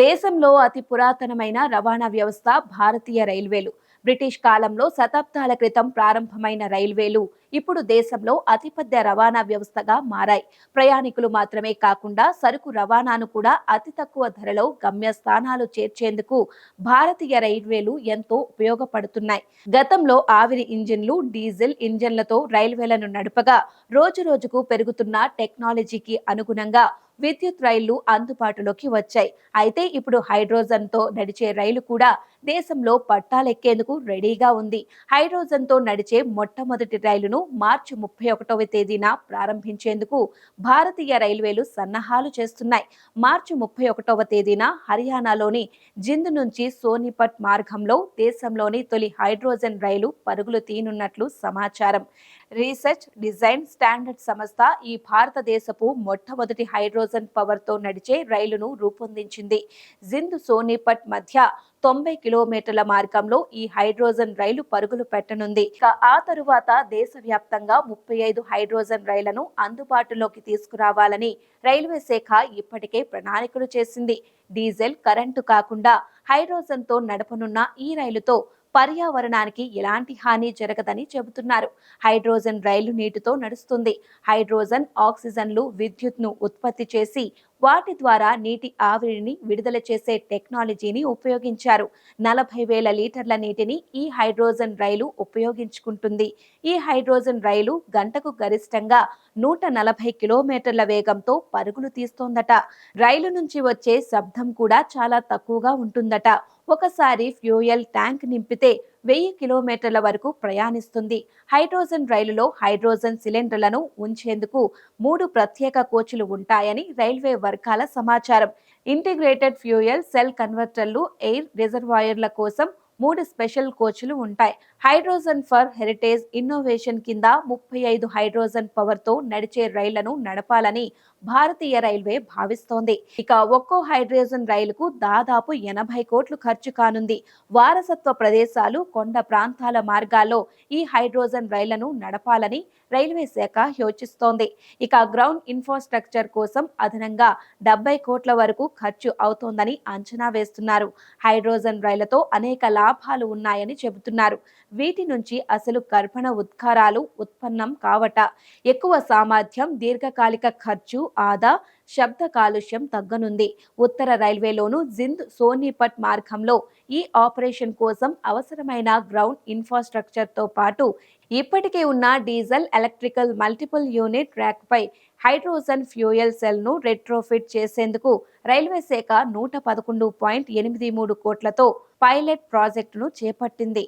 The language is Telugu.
దేశంలో అతి పురాతనమైన రవాణా వ్యవస్థ భారతీయ రైల్వేలు. బ్రిటిష్ కాలంలో శతాబ్దాల క్రితం ప్రారంభమైన రైల్వేలు ఇప్పుడు దేశంలో అతిపెద్ద రవాణా వ్యవస్థగా మారాయి. ప్రయాణికులు మాత్రమే కాకుండా సరుకు రవాణాను కూడా అతి తక్కువ ధరలో గమ్యస్థానాలు చేర్చేందుకు భారతీయ రైల్వేలు ఎంతో ఉపయోగపడుతున్నాయి. గతంలో ఆవిరి ఇంజిన్లు డీజిల్ ఇంజిన్లతో రైల్వేలను నడపగా రోజు రోజుకు పెరుగుతున్న టెక్నాలజీకి అనుగుణంగా విద్యుత్ రైళ్ళు అందుబాటులోకి వచ్చాయి. అయితే ఇప్పుడు హైడ్రోజన్తో నడిచే రైలు కూడా దేశంలో పట్టాలెక్కేందుకు రెడీగా ఉంది. హైడ్రోజన్తో నడిచే మొట్టమొదటి రైలును మార్చి ముప్పై ఒకటవ తేదీన ప్రారంభించేందుకు భారతీయ రైల్వేలు సన్నాహాలు చేస్తున్నాయి. మార్చి ముప్పై ఒకటవ తేదీన హర్యానాలోని జింద్ నుంచి సోనిపట్ మార్గంలో దేశంలోని తొలి హైడ్రోజన్ రైలు పరుగులు తీనున్నట్లు సమాచారం. రీసెర్చ్ డిజైన్ స్టాండర్డ్ సంస్థ ఈ భారతదేశపు మొట్టమొదటి హైడ్రోజన్ పవర్తో నడిచే రైలును రూపొందించింది. జింద్ సోనిపట్ మధ్య తొంభై కిలోమీటర్ల మార్గంలో ఈ హైడ్రోజన్ రైలు పరుగులు పెట్టనుంది. ఆ తరువాత దేశవ్యాప్తంగా ముప్పై ఐదు హైడ్రోజన్ రైళ్ళను అందుబాటులోకి తీసుకురావాలని రైల్వే శాఖ ఇప్పటికే ప్రణాళికలు చేసింది. డీజిల్ కరెంటు కాకుండా హైడ్రోజన్తో నడపనున్న ఈ రైలుతో పర్యావరణానికి ఎలాంటి హాని జరగదని చెబుతున్నారు. హైడ్రోజన్ రైలు నీటితో నడుస్తుంది. హైడ్రోజన్ ఆక్సిజన్లు విద్యుత్ను ఉత్పత్తి చేసి వాటి ద్వారా నీటి ఆవిరిని విడుదల చేసే టెక్నాలజీని ఉపయోగించారు. నలభై వేల లీటర్ల నీటిని ఈ హైడ్రోజన్ రైలు ఉపయోగించుకుంటుంది. ఈ హైడ్రోజన్ రైలు గంటకు గరిష్టంగా నూట నలభై కిలోమీటర్ల వేగంతో పరుగులు తీస్తోందట. రైలు నుంచి వచ్చే శబ్దం కూడా చాలా తక్కువగా ఉంటుందట. ఒకసారి ఫ్యూయల్ ట్యాంక్ నింపితే వెయ్యి కిలోమీటర్ల వరకు ప్రయాణిస్తుంది. హైడ్రోజన్ రైలులో హైడ్రోజన్ సిలిండర్లను ఉంచేందుకు మూడు ప్రత్యేక కోచ్లు ఉంటాయని రైల్వే వర్గాల సమాచారం. ఇంటిగ్రేటెడ్ ఫ్యూయల్ సెల్ కన్వర్టర్లు ఎయిర్ రిజర్వాయర్ల కోసం మూడు స్పెషల్ కోచ్లు ఉంటాయి. హైడ్రోజన్ ఫర్ హెరిటేజ్ ఇన్నోవేషన్ కింద ముప్పై ఐదు హైడ్రోజన్ పవర్తో నడిచే రైళ్ళను నడపాలని భారతీయ రైల్వే భావిస్తోంది. ఇక ఒక్కో హైడ్రోజన్ రైలుకు దాదాపు ఎనభై కోట్లు ఖర్చు కానుంది. వారసత్వ ప్రదేశాలు కొండ ప్రాంతాల మార్గాల్లో ఈ హైడ్రోజన్ రైళ్ళను నడపాలని రైల్వే శాఖ యోచిస్తోంది. ఇక గ్రౌండ్ ఇన్ఫ్రాస్ట్రక్చర్ కోసం అదనంగా డెబ్బై కోట్ల వరకు ఖర్చు అవుతోందని అంచనా వేస్తున్నారు. హైడ్రోజన్ రైళ్ళతో అనేక లాభాలు ఉన్నాయని చెబుతున్నారు. వీటి నుంచి అసలు కర్పణ ఉద్గారాలు ఉత్పన్నం కావట. ఎక్కువ సామర్థ్యం దీర్ఘకాలిక ఖర్చు ఆదా శబ్ద కాలుష్యం తగ్గనుంది. ఉత్తర రైల్వేలోను జింద్ సోనిపట్ మార్గంలో ఈ ఆపరేషన్ కోసం అవసరమైన గ్రౌండ్ ఇన్ఫ్రాస్ట్రక్చర్తో పాటు ఇప్పటికే ఉన్న డీజిల్ ఎలక్ట్రికల్ మల్టిపుల్ యూనిట్ ట్రాక్పై హైడ్రోజన్ ఫ్యూయల్ సెల్ను రెట్రోఫిట్ చేసేందుకు రైల్వే శాఖ నూట పదకొండు పాయింట్ ఎనిమిది మూడు కోట్లతో పైలట్ ప్రాజెక్టును చేపట్టింది.